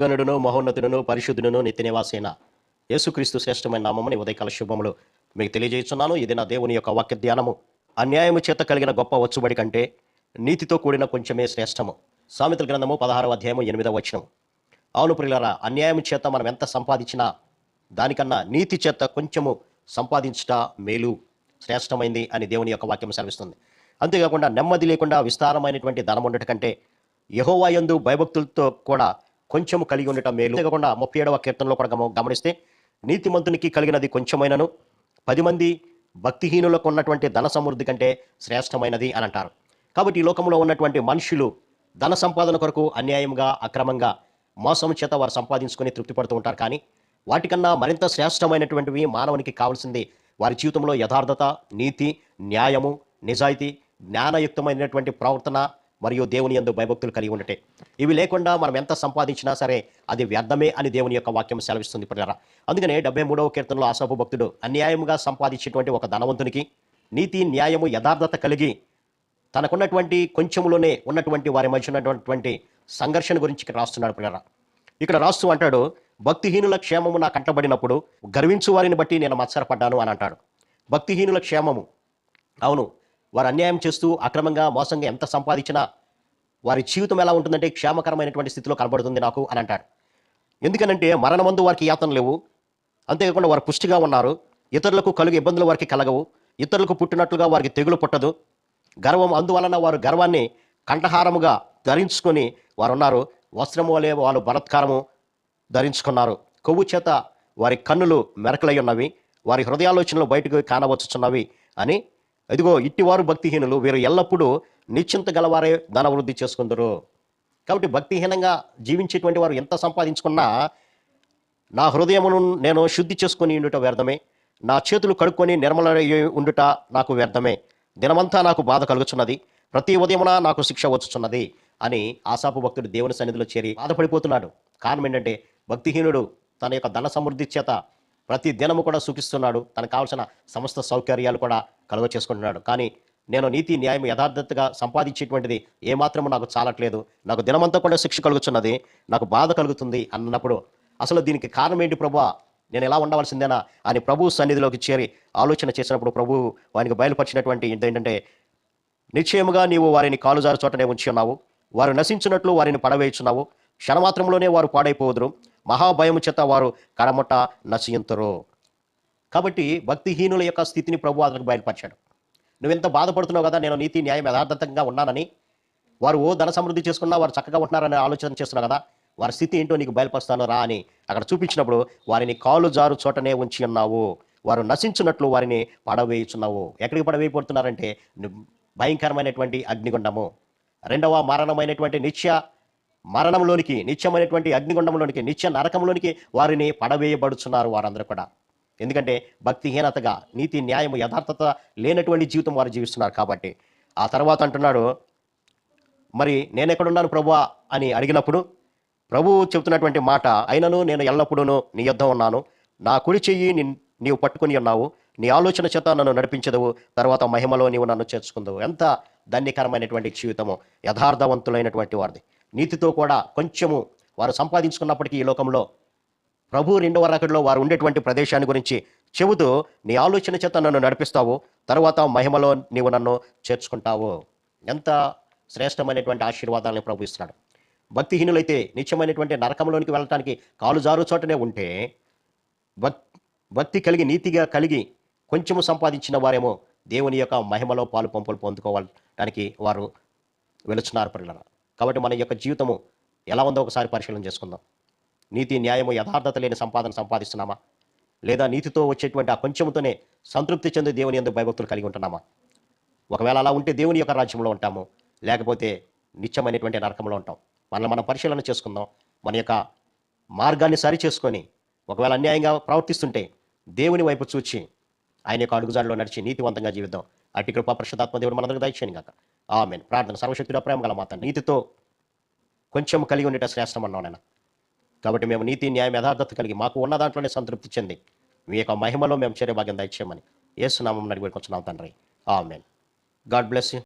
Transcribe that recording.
మహాగణుడును మహోన్నతుడును పరిశుద్ధుడును నిత్యనివాసైన యేసుక్రీస్తు శ్రేష్టమైన నామమని ఉదయకాల శుభములు మీకు తెలియజేస్తున్నాను. ఇది నా దేవుని యొక్క వాక్య ధ్యానము. అన్యాయము చేత కలిగిన గొప్ప వచ్చుబడి కంటే నీతితో కూడిన కొంచెమే శ్రేష్టము. సామెతల గ్రంథము పదహారవ అధ్యాయము ఎనిమిదవ వచనం అవును ప్రియులరా అన్యాయం చేత మనం ఎంత సంపాదించినా దానికన్నా నీతి చేత కొంచెము సంపాదించుట మేలు శ్రేష్టమైంది అని దేవుని యొక్క వాక్యం సెలవిస్తుంది. అంతేకాకుండా నెమ్మది లేకుండా విస్తారమైనటువంటి ధనం ఉండటం కంటే యహోవాయందు భయభక్తులతో కూడా కొంచెము కలిగి ఉండటం మేలు. లేకుండా ముప్పై ఏడవ కీర్తనలో కూడా గమనిస్తే నీతిమంతునికి కలిగినది కొంచెమైనను పది మంది భక్తిహీనులకు ఉన్నటువంటి ధన సమృద్ధి కంటే శ్రేష్టమైనది అని అంటారు. కాబట్టి ఈ లోకంలో ఉన్నటువంటి మనుషులు ధన సంపాదన కొరకు అన్యాయంగా అక్రమంగా మోసం చేత వారు సంపాదించుకొని తృప్తి పడుతూ ఉంటారు. కానీ వాటికన్నా మరింత శ్రేష్టమైనటువంటివి మానవునికి కావాల్సింది వారి జీవితంలో యథార్థత నీతి న్యాయము నిజాయితీ జ్ఞానయుక్తమైనటువంటి ప్రవర్తన మరియు దేవుని ఎందు భయభక్తులు కలిగి ఉండటే. ఇవి లేకుండా మనం ఎంత సంపాదించినా సరే అది వ్యర్థమే అని దేవుని యొక్క వాక్యం సెలవిస్తుంది ప్రజరా అందుకనే డెబ్బై మూడవ కీర్తనలో ఆశాపు భక్తుడు అన్యాయంగా సంపాదించేటువంటి ఒక ధనవంతునికి నీతి న్యాయము యథార్థత కలిగి తనకున్నటువంటి కొంచెంలోనే ఉన్నటువంటి వారి మధ్య ఉన్నటువంటి సంఘర్షణ గురించి ఇక్కడ రాస్తున్నాడు పిల్లరా ఇక్కడ రాస్తూ అంటాడు భక్తిహీనుల క్షేమము నాకు కంటబడినప్పుడు గర్వించు వారిని బట్టి నేను మత్సరపడ్డాను అని అంటాడు. భక్తిహీనుల క్షేమము. అవును వారు అన్యాయం చేస్తూ అక్రమంగా మోసంగా ఎంత సంపాదించినా వారి జీవితం ఎలా ఉంటుందంటే క్షేమకరమైనటువంటి స్థితిలో కనబడుతుంది నాకు అని అంటాడు. ఎందుకనంటే మరణమందు వారికి యాతన లేవు. అంతేకాకుండా వారు పుష్టిగా ఉన్నారు. ఇతరులకు కలుగు ఇబ్బందులు వారికి కలగవు. ఇతరులకు పుట్టినట్లుగా వారికి తెగులు పుట్టదు. గర్వం అందువలన వారు గర్వాన్ని కంఠహారముగా ధరించుకొని వారు ఉన్నారు వస్త్రము వలె వాళ్ళు బలత్కారము ధరించుకున్నారు. కొవ్వు చేత వారి కన్నులు మెరకలై ఉన్నవి. వారి హృదయాలోచనలు బయటకు కానవచ్చుచున్నవి అని ఇదిగో ఇట్టివారు భక్తిహీనులు వీరు ఎల్లప్పుడూ నిశ్చింత గలవారే ధనవృద్ధి చేసుకుందరు. కాబట్టి భక్తిహీనంగా జీవించేటువంటి వారు ఎంత సంపాదించుకున్నా నా హృదయమును నేను శుద్ధి చేసుకొని ఉండుట వ్యర్థమే. నా చేతులు కడుక్కొని నిర్మల ఉండుట నాకు వ్యర్థమే. దినమంతా నాకు బాధ కలుగుచున్నది. ప్రతి ఉదయమున నాకు శిక్ష వచ్చుచున్నది అని ఆశాపు భక్తుడు దేవుని సన్నిధిలో చేరి బాధపడిపోతున్నాడు. కారణం ఏంటంటే భక్తిహీనుడు తన యొక్క ధన సమృద్ధి చేత ప్రతి దినము కూడా సుఖిస్తున్నాడు తనకు కావాల్సిన సమస్త సౌకర్యాలు కూడా కలుగ చేసుకుంటున్నాడు కానీ నేను నీతి న్యాయం యథార్థతగా సంపాదించేటువంటిది ఏమాత్రము నాకు చాలట్లేదు. నాకు దినమంతా కూడా శిక్ష కలుగుతున్నది. నాకు బాధ కలుగుతుంది అన్నప్పుడు అసలు దీనికి కారణం ఏంటి ప్రభా నేను ఎలా ఉండవలసిందేనా? అని ప్రభు సన్నిధిలోకి చేరి ఆలోచన చేసినప్పుడు ప్రభు వానికి బయలుపరిచినటువంటి ఏంటంటే నిశ్చయముగా నీవు వారిని కాలుజారు చోటనే ఉంచి ఉన్నావు. వారు నశించినట్లు వారిని పడవేయుచున్నావు. క్షణమాత్రంలోనే వారు పాడైపోదురు. మహాభయము చేత వారు కడమట నశింతురు. కాబట్టి భక్తిహీనుల యొక్క స్థితిని ప్రభు అతనికి బయలుపరిచాడు. నువ్వు ఎంత బాధపడుతున్నావు కదా? నేను నీతి న్యాయం యథార్థంగా ఉన్నానని. వారు ఓ ధన సమృద్ధి చేసుకున్నా వారు చక్కగా ఉంటున్నారని ఆలోచన చేస్తున్నావు కదా? వారి స్థితి ఏంటో నీకు బయలుపరుస్తాను రా అని అక్కడ చూపించినప్పుడు వారిని కాలు జారు చోటనే ఉంచి ఉన్నావు. వారు నశించినట్లు వారిని పడవేయుచున్నావు. ఎక్కడికి పడవేయబడుతున్నారంటే? భయంకరమైనటువంటి అగ్నిగుండము. రెండవ మరణమైనటువంటి నిత్య మరణంలోనికి నిత్యమైనటువంటి అగ్నిగుండంలోనికి నిత్య నరకంలోనికి వారిని పడవేయబడుచున్నారు వారందరూ కూడా. ఎందుకంటే భక్తిహీనతగా నీతి న్యాయము యథార్థత లేనటువంటి జీవితం వారు జీవిస్తున్నారు కాబట్టి. ఆ తర్వాత అంటున్నాడు మరి నేను ఎక్కడున్నాను ప్రభు అని అడిగినప్పుడు ప్రభువు చెబుతున్నటువంటి మాట అయినను నేను ఎల్లప్పుడూ నీ యుద్ధం ఉన్నాను. నా కుడి చెయ్యి నీవు పట్టుకుని ఉన్నావు. నీ ఆలోచన చేత నన్ను నడిపించదవు. తర్వాత మహిమలో నీవు నన్ను చేర్చుకుందవు. ఎంత ధన్యకరమైనటువంటి జీవితము యథార్థవంతులైనటువంటి వారిది. నీతితో కూడా కొంచెము వారు సంపాదించుకున్నప్పటికీ ఈ లోకంలో ప్రభు రెండవ రకడిలో వారు ఉండేటువంటి ప్రదేశాన్ని గురించి చెబుతూ నీ ఆలోచన చేత నన్ను నడిపిస్తావు తర్వాత మహిమలో నీవు నన్ను చేర్చుకుంటావు. ఎంత శ్రేష్టమైనటువంటి ఆశీర్వాదాలను ప్రభు ఇస్తున్నాడు. భక్తిహీనులైతే నిత్యమైనటువంటి నరకంలోనికి వెళ్ళటానికి కాలు జారు చోటనే ఉంటే భక్ భక్తి కలిగి నీతిగా కలిగి కొంచెము సంపాదించిన వారేమో దేవుని యొక్క మహిమలో పాలు పంపులు పొందుకోవడానికి వారు వెలుచున్నారు పిల్లల కాబట్టి మన యొక్క జీవితము ఎలా ఉందో ఒకసారి పరిశీలన చేసుకుందాం. నీతి న్యాయము యథార్థత లేని సంపాదన సంపాదిస్తున్నామా? లేదా నీతితో వచ్చేటువంటి ఆ కొంచెంతోనే సంతృప్తి చెంది దేవుని ఎందుకు భయభక్తులు కలిగి ఉంటున్నామా? ఒకవేళ అలా ఉంటే దేవుని యొక్క రాజ్యంలో ఉంటాము. లేకపోతే నిత్యమైనటువంటి నరకంలో ఉంటాం. మనల్ని మనం పరిశీలన చేసుకుందాం. మన యొక్క మార్గాన్ని సరి చేసుకొని ఒకవేళ అన్యాయంగా ప్రవర్తిస్తుంటే దేవుని వైపు చూచి ఆయన యొక్క అడుగుజాడలో నడిచి నీతివంతంగా జీవిద్దాం. అటు కృపా పరిశుధాత్మ దేవుడు మనందరికీ దయచేయండి కాక ఆమె ప్రార్థన సర్వశక్తిలో ప్రేమ గల మాత నీతితో కొంచెం కలిగి ఉండేట శ్రేష్టం అన్నాను నేను కాబట్టి మేము నీతి న్యాయం యథార్థత కలిగి మాకు ఉన్న దాంట్లోనే సంతృప్తి చెంది మీ యొక్క మహిమలో మేము చేరే భాగ్యం దయచేయమని ఏసునామం నడిపెట్టుకొచ్చున్నాం తండ్రి. ఆమెన్. God bless you.